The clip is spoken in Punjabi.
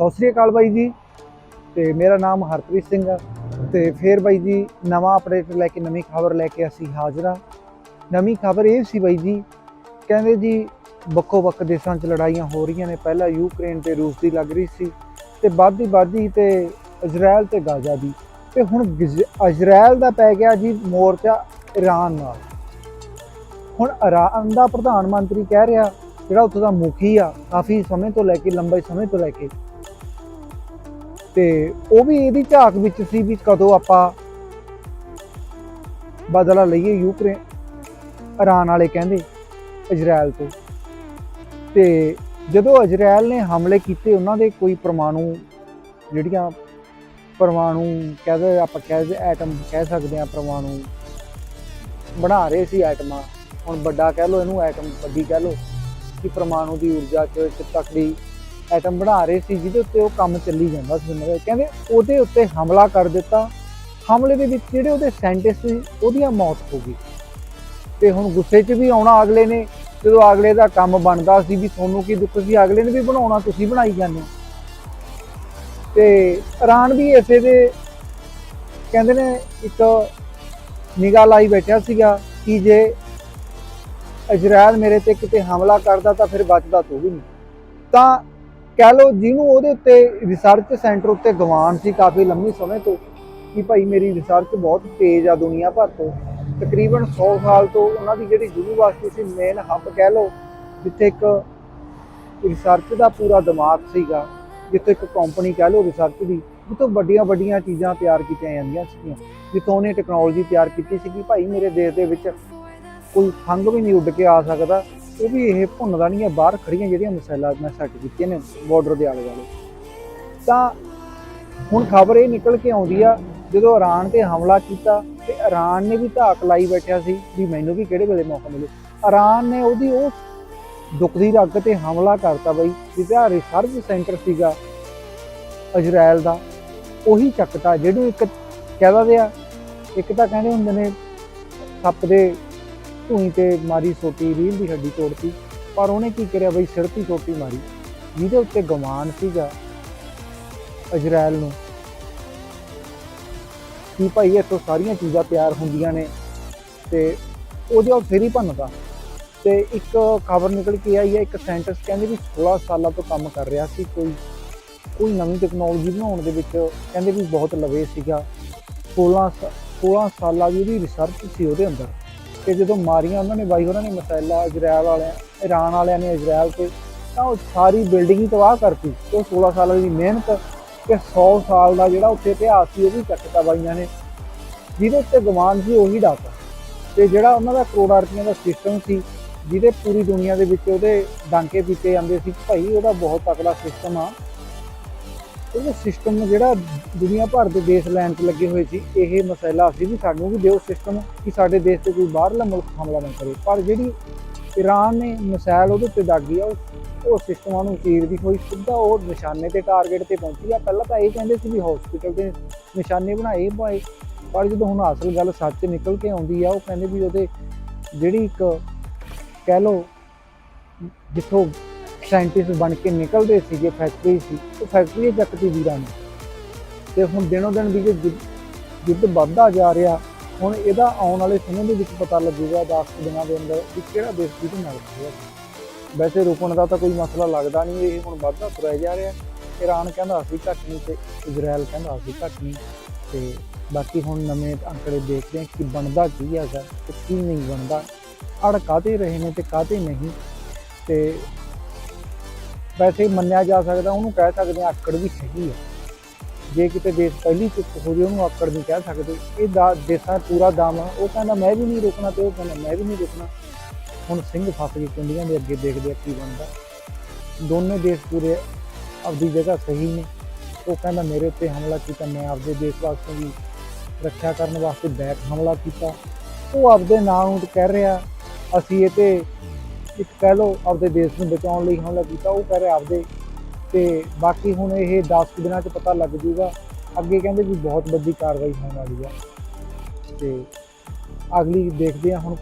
ਸਤਿ ਸ੍ਰੀ ਅਕਾਲ ਬਾਈ ਜੀ। ਤੇ ਮੇਰਾ ਨਾਮ ਹਰਪ੍ਰੀਤ ਸਿੰਘ ਆ। ਤੇ ਫੇਰ ਬਾਈ ਜੀ, ਨਵਾਂ ਅਪਡੇਟ ਲੈ ਕੇ, ਨਵੀਂ ਖਬਰ ਲੈ ਕੇ ਅਸੀਂ ਹਾਜ਼ਰ ਹਾਂ ਨਵੀਂ ਖਬਰ ਇਹ ਸੀ ਬਾਈ ਜੀ, ਕਹਿੰਦੇ ਜੀ ਵੱਖੋ ਵੱਖ ਦੇਸ਼ਾਂ 'ਚ ਲੜਾਈਆਂ ਹੋ ਰਹੀਆਂ ਨੇ। ਪਹਿਲਾਂ ਯੂਕਰੇਨ ਤੇ ਰੂਸ ਦੀ ਲੱਗ ਰਹੀ ਸੀ ਤੇ ਵੱਧਦੀ ਵੱਧਦੀ ਤੇ ਇਜ਼ਰਾਈਲ ਤੇ ਗਾਜ਼ਾ ਦੀ। ਤੇ ਹੁਣ ਗਿਜ਼- ਇਜ਼ਰਾਈਲ ਦਾ ਪੈ ਗਿਆ ਜੀ ਮੋਰਚਾ ਈਰਾਨ ਨਾਲ। ਹੁਣ ਈਰਾਨ ਦਾ ਪ੍ਰਧਾਨ ਮੰਤਰੀ ਕਹਿ ਰਿਹਾ, ਜਿਹੜਾ ਉੱਥੋਂ ਦਾ ਮੁਖੀ ਆ, ਕਾਫੀ ਸਮੇਂ ਤੋਂ ਲੈ ਕੇ, ਲੰਬੇ ਸਮੇਂ ਤੋਂ ਲੈ ਕੇ। ਤੇ ਉਹ ਵੀ ਇਹਦੀ ਝਾਕ ਵਿੱਚ ਸੀ ਵੀ ਕਦੋਂ ਆਪਾਂ ਬਦਲਾ ਲਈਏ ਯੂਕਰੇਨ ਈਰਾਨ ਵਾਲੇ ਕਹਿੰਦੇ ਇਜ਼ਰਾਈਲ ਤੋਂ। ਤੇ ਜਦੋਂ ਇਜ਼ਰਾਈਲ ਨੇ ਹਮਲੇ ਕੀਤੇ, ਉਹਨਾਂ ਦੇ ਕੋਈ ਪਰਮਾਣੂ ਜਿਹੜੀਆਂ ਪਰਮਾਣੂ ਕਹਿੰਦੇ ਆਪਾਂ ਕਹਿੰਦੇ ਐਟਮ ਕਹਿ ਸਕਦੇ ਆ ਪਰਮਾਣੂ ਬਣਾ ਰਹੇ ਸੀ ਐਟਮਾਂ। ਹੁਣ ਵੱਡਾ ਕਹਿ ਲਓ, ਇਹਨੂੰ ਐਟਮ ਵੱਡੀ ਕਹਿ ਲਓ ਕਿ ਪਰਮਾਣੂ ਦੀ ਊਰਜਾ ਚ ਇੱਕ ਤਕੜੀ ਐਟਮ ਬਣਾ ਰਹੇ ਸੀ, ਜਿਹਦੇ ਉੱਤੇ ਉਹ ਕੰਮ ਚੱਲੀ ਜਾਂਦਾ ਸੀ। ਉਹਨਾਂ ਦਾ ਕਹਿੰਦੇ ਉਹਦੇ ਉੱਤੇ ਹਮਲਾ ਕਰ ਦਿੱਤਾ। ਹਮਲੇ ਦੇ ਵਿੱਚ ਜਿਹੜੇ ਉਹਦੇ ਸਾਇੰਟਿਸਟ ਸੀ, ਉਹਦੀਆਂ ਮੌਤ ਹੋ ਗਈ। ਤੇ ਹੁਣ ਗੁੱਸੇ 'ਚ ਵੀ ਆਉਣਾ ਅਗਲੇ ਨੇ। ਜਦੋਂ ਅਗਲੇ ਦਾ ਕੰਮ ਬਣਦਾ ਸੀ ਵੀ ਤੁਹਾਨੂੰ ਕੀ ਦੁੱਖ ਸੀ, ਅਗਲੇ ਨੇ ਵੀ ਬਣਾਉਣਾ, ਤੁਸੀਂ ਬਣਾਈ ਜਾਂਦੇ ਹੋ। ਤੇ ਇਰਾਨ ਵੀ ਇਸੇ ਦੇ ਕਹਿੰਦੇ ਨੇ, ਇੱਕ ਨਿਗਾਹ ਲਾਈ ਬੈਠਿਆ ਸੀਗਾ ਕਿ ਜੇ ਇਜ਼ਰਾਈਲ ਮੇਰੇ ਤੇ ਕਿਤੇ ਹਮਲਾ ਕਰਦਾ ਤਾਂ ਫਿਰ ਬਚਦਾ ਤੂੰ ਵੀ ਨਹੀਂ। ਤਾਂ ਕਹਿ ਲਓ ਜਿਹਨੂੰ ਉਹਦੇ ਉੱਤੇ ਰਿਸਰਚ ਸੈਂਟਰ ਉੱਤੇ ਗਵਾਨ ਸੀ ਕਾਫੀ ਲੰਮੀ ਸਮੇਂ ਤੋਂ ਕਿ ਭਾਈ ਮੇਰੀ ਰਿਸਰਚ ਬਹੁਤ ਤੇਜ਼ ਆ ਦੁਨੀਆ ਭਰ ਤੋਂ। ਤਕਰੀਬਨ 100 ਸਾਲ ਤੋਂ ਉਹਨਾਂ ਦੀ ਜਿਹੜੀ ਯੂਨੀਵਰਸਿਟੀ ਸੀ ਮੇਨ ਹੱਬ ਕਹਿ ਲਓ, ਜਿੱਥੇ ਇੱਕ ਰਿਸਰਚ ਦਾ ਪੂਰਾ ਦਿਮਾਗ ਸੀਗਾ, ਜਿੱਥੇ ਇੱਕ ਕੰਪਨੀ ਕਹਿ ਲਓ ਰਿਸਰਚ ਦੀ, ਜਿੱਥੋਂ ਵੱਡੀਆਂ ਵੱਡੀਆਂ ਚੀਜ਼ਾਂ ਤਿਆਰ ਕੀਤੀਆਂ ਜਾਂਦੀਆਂ ਸੀਗੀਆਂ, ਜਿੱਥੋਂ ਉਹਨੇ ਟੈਕਨੋਲੋਜੀ ਤਿਆਰ ਕੀਤੀ ਸੀ ਕਿ ਭਾਈ ਮੇਰੇ ਦੇਸ਼ ਦੇ ਵਿੱਚ ਕੋਈ ਖੰਗ ਵੀ ਨਹੀਂ ਉੱਡ ਕੇ ਆ ਸਕਦਾ ਉਹ ਵੀ ਇਹ ਭੁੰਨਦਾ ਨਹੀਂ ਹੈ, ਬਾਹਰ ਖੜੀਆਂ ਜਿਹੜੀਆਂ ਮਸਾਲਾ ਮੈਂ ਸੈੱਟ ਕੀਤੀਆਂ ਨੇ ਬਾਰਡਰ ਦੇ ਆਲੇ ਦੁਆਲੇ। ਤਾਂ ਹੁਣ ਖਬਰ ਇਹ ਨਿਕਲ ਕੇ ਆਉਂਦੀ ਆ, ਜਦੋਂ ਇਰਾਨ ਤੇ ਹਮਲਾ ਕੀਤਾ ਤੇ ਇਰਾਨ ਨੇ ਵੀ ਧਾਕ ਲਾਈ ਬੈਠਿਆ ਸੀ ਵੀ ਮੈਨੂੰ ਵੀ ਕਿਹੜੇ ਵੇਲੇ ਮੌਕਾ ਮਿਲੇ। ਇਰਾਨ ਨੇ ਉਹਦੀ ਉਹ ਦੁਖਦੀ ਰੱਗ ਤੇ ਹਮਲਾ ਕਰਤਾ ਬਈ ਜਿਹੜਾ ਰਿਸਰਚ ਸੈਂਟਰ ਸੀਗਾ ਇਜ਼ਰਾਈਲ ਦਾ। ਉਹੀ ਚੱਕਤਾ, ਜਿਹਨੂੰ ਇੱਕ ਕਹਿਦਾ ਦਿੰਦੇ ਆ, ਇੱਕ ਤਾਂ ਕਹਿੰਦੇ ਹੁੰਦੇ ਨੇ, ਸੱਪ ਦੇ ਧੂਈ ਤੇ ਮਾਰੀ ਸੋਟੀ, ਰੀਲ ਦੀ ਹੱਡੀ ਤੋੜਤੀ ਪਰ ਉਹਨੇ ਕੀ ਕਰਿਆ ਬਈ, ਸਿਰ ਤੇ ਸੋਟੀ ਮਾਰੀ। ਜਿਹਦੇ ਉੱਤੇ ਗਮਾਨ ਸੀਗਾ ਇਜ਼ਰਾਈਲ ਨੂੰ। ਕਿ ਭਾਈ ਇੱਥੋਂ ਸਾਰੀਆਂ ਚੀਜ਼ਾਂ ਤਿਆਰ ਹੁੰਦੀਆਂ ਨੇ ਤੇ ਉਹਦੇ ਉਹ ਫੇਰ ਹੀ ਭੰਨਦਾ ਤੇ ਇੱਕ ਖਬਰ ਨਿਕਲ ਕੇ ਆਈ ਹੈ, ਇੱਕ ਸਾਇੰਟਿਸਟ ਕਹਿੰਦੇ ਵੀ 16 ਸਾਲਾਂ ਤੋਂ ਕੰਮ ਕਰ ਰਿਹਾ ਸੀ ਕੋਈ ਕੋਈ ਨਵੀਂ ਟੈਕਨੋਲੋਜੀ ਬਣਾਉਣ ਦੇ ਵਿੱਚ। ਕਹਿੰਦੇ ਵੀ ਬਹੁਤ ਲਵੇ ਸੀਗਾ। 16 ਸ- 16 ਸਾਲਾਂ ਦੀ ਉਹਦੀ ਰਿਸਰਚ ਸੀ ਉਹਦੇ ਅੰਦਰ। ਤੇ ਜਦੋਂ ਮਾਰੀਆਂ ਉਹਨਾਂ ਨੇ ਬਾਈ, ਉਹਨਾਂ ਨੇ ਮਸੈਲਾ ਇਜ਼ਰਾਈਲ ਵਾਲਿਆਂ, ਇਰਾਨ ਵਾਲਿਆਂ ਨੇ ਇਜ਼ਰਾਈਲ ਤੇ, ਤਾਂ ਉਹ ਸਾਰੀ ਬਿਲਡਿੰਗ ਹੀ ਤਬਾਹ ਕਰਤੀ। ਉਹ 16 ਸਾਲਾਂ ਦੀ ਮਿਹਨਤ ਤੇ 100 ਸਾਲ ਦਾ ਜਿਹੜਾ ਉੱਥੇ ਇਤਿਹਾਸ ਸੀ, ਉਹ ਵੀ ਚੱਕਤਾ ਬਾਈਆਂ ਨੇ। ਜਿਹਦੇ ਉੱਤੇ ਗਮਾਨ ਸੀ ਉਹੀ ਡਾਕਾ। ਤੇ ਜਿਹੜਾ ਉਹਨਾਂ ਦਾ ਕਰੋੜਾਂ ਰੁਪਈਆਂ ਦਾ ਸਿਸਟਮ ਸੀ, ਜਿਹਦੇ ਪੂਰੀ ਦੁਨੀਆ ਦੇ ਵਿੱਚ ਉਹਦੇ ਡਾਂਕੇ ਪੀਤੇ ਜਾਂਦੇ ਸੀ, ਭਾਈ ਉਹਦਾ ਬਹੁਤ ਤਕੜਾ ਸਿਸਟਮ ਆ। ਉਹ ਸਿਸਟਮ ਜਿਹੜਾ ਦੁਨੀਆ ਭਰ ਦੇ ਦੇਸ਼ ਲੈਣ 'ਚ ਲੱਗੇ ਹੋਏ ਸੀ, ਇਹ ਮਸਲਾ ਸੀ ਵੀ ਸਾਨੂੰ ਵੀ ਦਿਓ ਸਿਸਟਮ ਕਿ ਸਾਡੇ ਦੇਸ਼ ਤੇ ਕੋਈ ਬਾਹਰਲਾ ਮੁਲਕ ਹਮਲਾ ਨਾ ਕਰੇ। ਪਰ ਜਿਹੜੀ ਈਰਾਨ ਨੇ ਮਿਸਾਈਲ ਉਹਦੇ ਉੱਤੇ ਦਾਗੀ ਆ, ਉਹ- ਉਹ ਸਿਸਟਮਾਂ ਨੂੰ ਚੀਰਦੀ ਹੋਈ, ਸਿੱਧਾ ਉਹ ਨਿਸ਼ਾਨੇ ਤੇ ਟਾਰਗੇਟ ਤੇ ਪਹੁੰਚੀ ਆ। ਪਹਿਲਾਂ ਤਾਂ ਇਹ ਕਹਿੰਦੇ ਸੀ ਵੀ ਹਸਪੀਟਲ ਦੇ ਨਿਸ਼ਾਨੇ ਬਣਾਏ ਪਾਏ ਪਰ ਜਦੋਂ ਹੁਣ ਅਸਲ ਗੱਲ ਸੱਚ ਨਿਕਲ ਕੇ ਆਉਂਦੀ ਆ, ਉਹ ਕਹਿੰਦੇ ਵੀ ਉਹਦੇ ਜਿਹੜੀ ਇੱਕ ਕਹਿ ਲਓ, ਜਿੱਥੋਂ ਸਾਇੰਟਿਸਟ ਬਣ ਕੇ ਨਿਕਲਦੇ ਸੀਗੇ ਫੈਕਟਰੀ ਸੀ, ਉਹ ਫੈਕਟਰੀ ਚੱਕਤੀ ਵੀਰਾਂ ਨੇ ਤੇ ਹੁਣ ਦਿਨੋ ਦਿਨ ਵੀ ਜੋ ਯੁੱਧ- ਯੁੱਧ ਵੱਧਦਾ ਜਾ ਰਿਹਾ, ਹੁਣ ਇਹਦਾ ਆਉਣ ਵਾਲੇ ਸਮੇਂ ਦੇ ਵਿੱਚ ਪਤਾ ਲੱਗੂਗਾ 10 ਦਿਨਾਂ ਦੇ ਅੰਦਰ ਵੀ ਕਿਹੜਾ ਦੇਸ਼ ਕਿਹਦੇ ਨਾਲ ਰਿਹਾ ਵੈਸੇ ਰੁਕਣ ਦਾ ਤਾਂ ਕੋਈ ਮਸਲਾ ਲੱਗਦਾ ਨਹੀਂ, ਇਹ ਹੁਣ ਵੱਧਦਾ ਤੁਰਿਆ ਜਾ ਰਿਹਾ। ਈਰਾਨ ਕਹਿੰਦਾ ਅਸੀਂ ਘੱਟ ਨਹੀਂ ਤੇ ਇਜ਼ਰਾਈਲ ਕਹਿੰਦਾ ਅਸੀਂ ਘੱਟ ਨਹੀਂ। ਤੇ ਬਾਕੀ ਹੁਣ ਨਵੇਂ ਅੰਕੜੇ ਦੇਖਦੇ ਹਾਂ ਕਿ ਬਣਦਾ ਕੀ ਹੈਗਾ ਤੇ ਕੀ ਨਹੀਂ ਬਣਦਾ। ਅੜ ਕਾਹਤੇ ਰਹੇ ਨੇ ਤੇ ਕਾਹਤੇ ਨਹੀਂ? ਤੇ ਵੈਸੇ ਮੰਨਿਆ ਜਾ ਸਕਦਾ, ਉਹਨੂੰ ਕਹਿ ਸਕਦੇ ਆ ਆਕੜ ਵੀ ਸਹੀ ਹੈ ਜੇ ਕਿਤੇ ਦੇਸ਼ ਪਹਿਲੀ ਚੁੱਪ ਹੋ ਜੇ, ਉਹਨੂੰ ਆਕੜ ਨਹੀਂ ਕਹਿ ਸਕਦੇ। ਇਹ ਦਾ ਦੇਸਾਂ ਪੂਰਾ ਦਮ ਆ। ਉਹ ਕਹਿੰਦਾ, ਮੈਂ ਵੀ ਨਹੀਂ ਰੁਕਣਾ ਤੇ ਉਹ ਕਹਿੰਦਾ, ਮੈਂ ਵੀ ਨਹੀਂ ਰੁਕਣਾ। ਹੁਣ ਸਿੰਘ ਫਸ ਗਏ ਕੁੰਡੀਆਂ ਦੇ ਅੱਗੇ ਦੇਖਦੇ ਆ ਕੀ ਬਣਦਾ। ਦੋਨੇ ਦੇਸ਼ ਪੂਰੇ ਆਪਦੀ ਜਗ੍ਹਾ ਸਹੀ ਨੇ। ਉਹ ਕਹਿੰਦਾ, ਮੇਰੇ ਉੱਤੇ ਹਮਲਾ ਕੀਤਾ, ਮੈਂ ਆਪਦੇ ਦੇਸ਼ ਵਾਸਤੇ ਵੀ ਰੱਖਿਆ ਕਰਨ ਵਾਸਤੇ ਬੈਕ ਹਮਲਾ ਕੀਤਾ। ਉਹ ਆਪਦੇ ਨਾਂ ਨੂੰ ਕਹਿ ਰਿਹਾ, ਅਸੀਂ ਇਹ ਤੇ ਇੱਕ ਕਹਿ ਲਓ ਆਪਦੇ ਦੇਸ਼ ਨੂੰ ਬਚਾਉਣ ਲਈ ਹਮਲਾ ਕੀਤਾ, ਉਹ ਕਹਿ ਰਿਹਾ ਆਪਦੇ। ਤੇ ਬਾਕੀ ਹੁਣ ਇਹ 10 ਦਿਨਾਂ 'ਚ ਪਤਾ ਲੱਗ ਜੂਗਾ। ਅੱਗੇ ਕਹਿੰਦੇ ਵੀ ਬਹੁਤ ਵੱਡੀ ਕਾਰਵਾਈ ਹੋਣ ਵਾਲੀ ਆ। ਤੇ ਅਗਲੀ ਦੇਖਦੇ ਆ ਹੁਣ